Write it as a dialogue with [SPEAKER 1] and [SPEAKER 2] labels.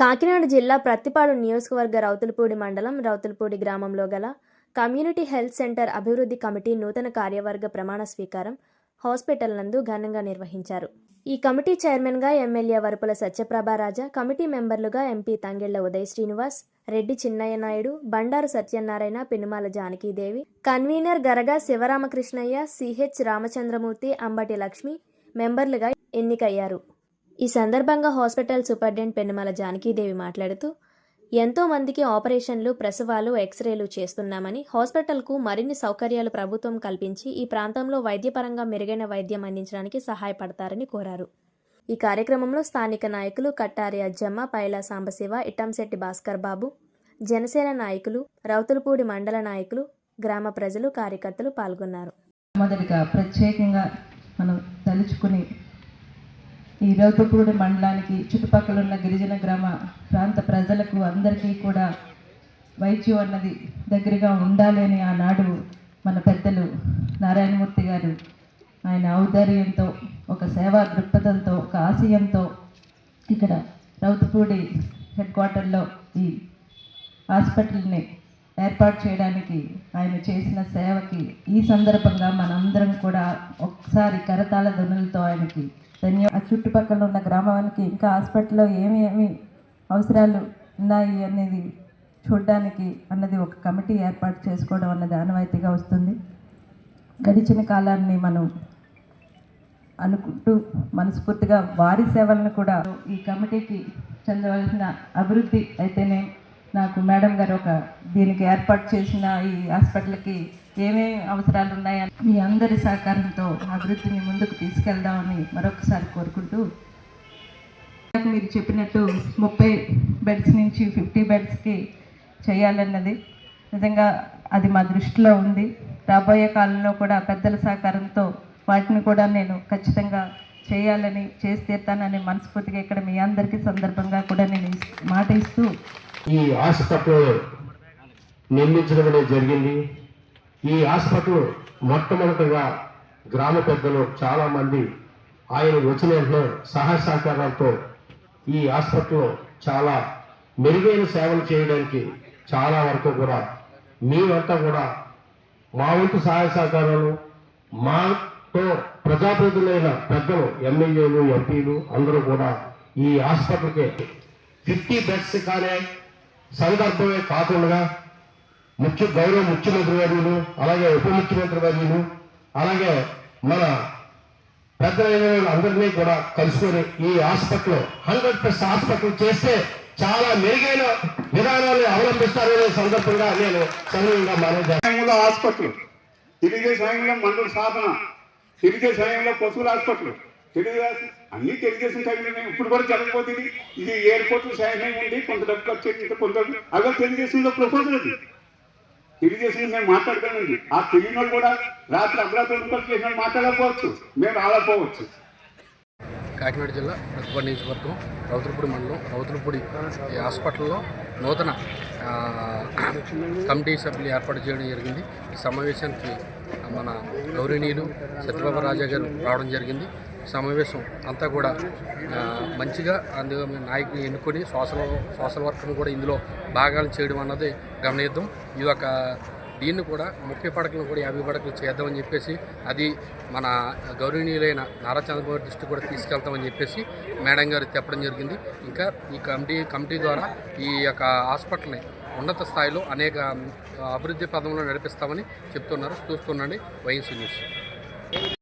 [SPEAKER 1] కాకినాడ జిల్లా ప్రత్తిపాడు నియోజకవర్గ రౌతులపూడి మండలం రౌతులపూడి గ్రామంలో గల కమ్యూనిటీ హెల్త్ సెంటర్ అభివృద్ధి కమిటీ నూతన కార్యవర్గ ప్రమాణ స్వీకారం హాస్పిటల్ నందు ఘనంగా నిర్వహించారు. ఈ కమిటీ చైర్మన్గా MLA Varupula Satyaprabharaja committee మెంబర్లుగా MP Tangella Uday Srinivas Reddy Chinnayya Naidu Bandaru Satyanarayana Penumala Janakidevi convener Garaga Sivaramakrishnayya CH Ramachandramurthy Ambati Lakshmi మెంబర్లుగా ఎన్నికయ్యారు. ఈ సందర్భంగా హాస్పిటల్ సూపరింటెండెంట్ పెనుమల జానకీదేవి మాట్లాడుతూ ఎంతో మందికి ఆపరేషన్లు ప్రసవాలు ఎక్స్రేలు చేస్తున్నామని హాస్పిటల్కు మరిన్ని సౌకర్యాలు ప్రభుత్వం కల్పించి ఈ ప్రాంతంలో వైద్యపరంగా మెరుగైన వైద్యం అందించడానికి సహాయపడతారని కోరారు. ఈ కార్యక్రమంలో స్థానిక నాయకులు కట్టారి అజ్జమ్మ పైలా సాంబశివ ఇటంశెట్టి భాస్కర్ బాబు జనసేన నాయకులు రౌతులపూడి మండల నాయకులు గ్రామ ప్రజలు కార్యకర్తలు పాల్గొన్నారు.
[SPEAKER 2] మొదటిగా ప్రత్యేకంగా మనం తలుచుకుని ఈ రౌతుపూడి మండలానికి చుట్టుపక్కల ఉన్న గిరిజన గ్రామ ప్రాంత ప్రజలకు అందరికీ కూడా వైద్యం అన్నది దగ్గరగా ఉండాలి అని ఆనాడు మన పెద్దలు నారాయణమూర్తి గారు ఆయన ఔదార్యంతో ఒక సేవా దృక్పథంతో ఒక ఆశయంతో ఇక్కడ రౌతుపూడి హెడ్ క్వార్టర్లో ఈ హాస్పిటల్ని ఏర్పాటు చేయడానికి ఆయన చేసిన సేవకి ఈ సందర్భంగా మనందరం కూడా ఒకసారి కరతాళ ధ్వనులతో ఆయనకి ధన్య చుట్టుపక్కల ఉన్న గ్రామానికి ఇంకా హాస్పిటల్లో ఏమేమి అవసరాలు ఉన్నాయి అనేది చూడడానికి అన్నది ఒక కమిటీ ఏర్పాటు చేసుకోవడం అన్నది ఆనవాయితీగా వస్తుంది. గడిచిన కాలాన్ని మనం అనుకుంటూ మనస్ఫూర్తిగా వారి సేవలను కూడా ఈ కమిటీకి చెందవలసిన అభివృద్ధి అయితేనే నాకు మేడం గారు ఒక దీనికి ఏర్పాటు చేసిన ఈ హాస్పిటల్కి ఏమేమి అవసరాలు ఉన్నాయని మీ అందరి సహకారంతో అభివృద్ధిని ముందుకు తీసుకెళ్దామని మరొకసారి కోరుకుంటూ మీరు చెప్పినట్టు ముప్పై బెడ్స్ నుంచి ఫిఫ్టీ బెడ్స్కి చేయాలన్నది. నిజంగా అది మా దృష్టిలో ఉంది. రాబోయే కాలంలో కూడా పెద్దల సహకారంతో వాటిని కూడా నేను ఖచ్చితంగా చేయాలని చేసి తీర్తానని మనస్ఫూర్తిగా ఇక్కడ మీ అందరికీ సందర్భంగా కూడా నేను మాట ఇస్తూ
[SPEAKER 3] ఈ హాస్పిటల్ నిర్మించడం అనేది జరిగింది. ఈ హాస్పిటల్ మొట్టమొదటిగా గ్రామ పెద్దలు చాలామంది ఆయన వచ్చిన వెంటనే సహాయ సహకారాలతో ఈ హాస్పిటల్ చాలా మెరుగైన సేవలు చేయడానికి చాలా వరకు కూడా మేమంతా కూడా మా వంతు సహాయ సహకారాలు మాతో ప్రజాప్రతినిధులైన పెద్దలు ఎమ్మెల్యేలు ఎంపీలు అందరూ కూడా ఈ హాస్పిటల్కి ఫిఫ్టీ బెడ్స్ కానీ సందర్భమే కాకుండా ముఖ్య గౌరవ ముఖ్యమంత్రి వర్యులు అలాగే ఉప ముఖ్యమంత్రి వర్యులు అలాగే మన పెద్దలైన అందరినీ కూడా కలుసుకొని ఈ హాస్పిటల్ హండ్రెడ్ ప్లస్ హాస్పిటల్ చేస్తే చాలా మెరుగైన విధానాన్ని అవలంబిస్తారనే సందర్భంగా నేను సమయంగా మనవి
[SPEAKER 4] హాస్పిటల్ తిరిగే సమయంలో మండల సాధన తిరిగే సమయంలో పశువుల హాస్పిటల్. తెలుగుదేశం అన్ని తెలుగుదేశం టైంలోనే ఇప్పుడు కూడా జరగబోతుంది ఇది ఎయిర్పోర్ట్ సహాయం ఉంది కొంత డబ్బు ఖర్చు అయింది, కొంత అదే తెలుగుదేశంలో ప్రపోజల్ అది. తెలుగుదేశం మేము మాట్లాడతానండి ఆ తెలియని వాళ్ళు కూడా రాత్రి అమరావతి చేసిన మాట్లాడకపోవచ్చు. మేము రాలకపోవచ్చు.
[SPEAKER 5] కాకినాడ జిల్లా ప్రతిపాడు నియోజకవర్గం రౌతులపూడి మండలం రౌతులపూడి ఈ హాస్పిటల్లో నూతన కమిటీ సభ్యులు ఏర్పాటు చేయడం జరిగింది. ఈ సమావేశానికి మన గౌరవనీయులు సత్యబాబు రాజా గారు రావడం జరిగింది. సమావేశం అంతా కూడా మంచిగా అందులో నాయకుని ఎన్నుకొని సోషల్ సోషల్ వర్క్ను కూడా ఇందులో భాగాలు చేయడం అన్నది గమనిద్దాం. ఈ యొక్క దీన్ని కూడా ముప్పై పడకలు కూడా యాభై పడకలు చేద్దామని చెప్పేసి అది మన గౌరవనీయులైన నారా చంద్రబాబు దృష్టి కూడా తీసుకెళ్తామని చెప్పేసి మేడం గారు చెప్పడం జరిగింది. ఇంకా ఈ కమిటీ కమిటీ ద్వారా ఈ యొక్క హాస్పిటల్ని ఉన్నత స్థాయిలో అనేక అభివృద్ధి పదంలో నడిపిస్తామని చెప్తున్నారు. చూస్తుండండి వైఎన్సీ న్యూస్.